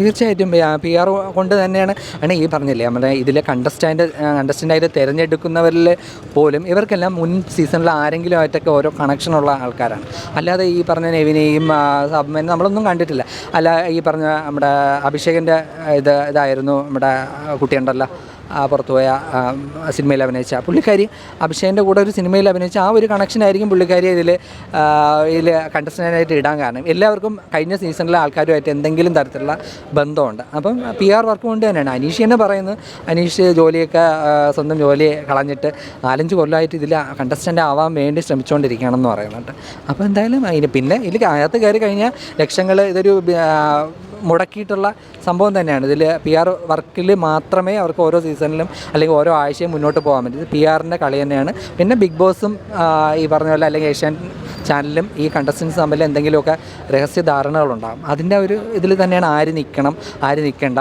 തീർച്ചയായിട്ടും P R കൊണ്ട് തന്നെയാണ്. ആണ് ഈ പറഞ്ഞില്ലേ നമ്മുടെ ഇതിലെ കണ്ടസ്റ്റന്റ് കണ്ടസ്റ്റന്റായിട്ട് തിരഞ്ഞെടുക്കുന്നവരിൽ പോലും ഇവർക്കെല്ലാം മുൻ സീസണിൽ ആരെങ്കിലും ആയിട്ടൊക്കെ ഓരോ കണക്ഷനുള്ള ആൾക്കാരാണ്. അല്ലാതെ ഈ പറഞ്ഞ നെവിനെയും സബ്മൻ നമ്മളൊന്നും കണ്ടിട്ടില്ല. അല്ല ഈ പറഞ്ഞ നമ്മുടെ അഭിഷേകിന്റെ ഇത് ഇതായിരുന്നു നമ്മുടെ കുട്ടിയുണ്ടല്ലോ. പുറത്തുപോയ സിനിമയിൽ അഭിനയിച്ച പുള്ളിക്കാരി അഭിഷേകിന്റെ കൂടെ ഒരു സിനിമയിൽ അഭിനയിച്ച ആ ഒരു കണക്ഷൻ ആയിരിക്കും പുള്ളിക്കാരി ഇതിൽ ഇതിൽ കണ്ടസ്റ്റന്റായിട്ട് ഇടാൻ കാരണം. എല്ലാവർക്കും കഴിഞ്ഞ സീസണിലെ ആൾക്കാരുമായിട്ട് എന്തെങ്കിലും തരത്തിലുള്ള ബന്ധമുണ്ട്. അപ്പം പി ആർ വർക്ക് കൊണ്ട് തന്നെയാണ്. അനീഷ് തന്നെ പറയുന്നത് അനീഷ് ജോലിയൊക്കെ സ്വന്തം ജോലി കളഞ്ഞിട്ട് നാലഞ്ച് കൊല്ലമായിട്ട് ഇതിൽ കണ്ടസ്റ്റന്റ് ആവാൻ വേണ്ടി ശ്രമിച്ചുകൊണ്ടിരിക്കുകയാണെന്ന് പറയുന്നുണ്ട്. അപ്പോൾ എന്തായാലും അതിന് പിന്നെ ഇതിൽ അകത്ത് കയറി കഴിഞ്ഞാൽ ലക്ഷങ്ങൾ ഇതൊരു മുടക്കിയിട്ടുള്ള സംഭവം തന്നെയാണ്. ഇതിൽ പി ആർ വർക്കിൽ മാത്രമേ അവർക്ക് ഓരോ സീസണിലും അല്ലെങ്കിൽ ഓരോ ആഴ്ചയും മുന്നോട്ട് പോകാൻ പറ്റും. പി ആറിന്റെ കളി തന്നെയാണ്. പിന്നെ ബിഗ് ബോസും ഈ പറഞ്ഞ പോലെ അല്ലെങ്കിൽ ഏഷ്യൻ ചാനലും ഈ കണ്ടസ്റ്റൻസ് തമ്മിൽ എന്തെങ്കിലുമൊക്കെ രഹസ്യ ധാരണകളുണ്ടാകും. അതിന്റെ ഒരു ഇതിൽ തന്നെയാണ് ആര് നിൽക്കണം ആര് നിൽക്കേണ്ട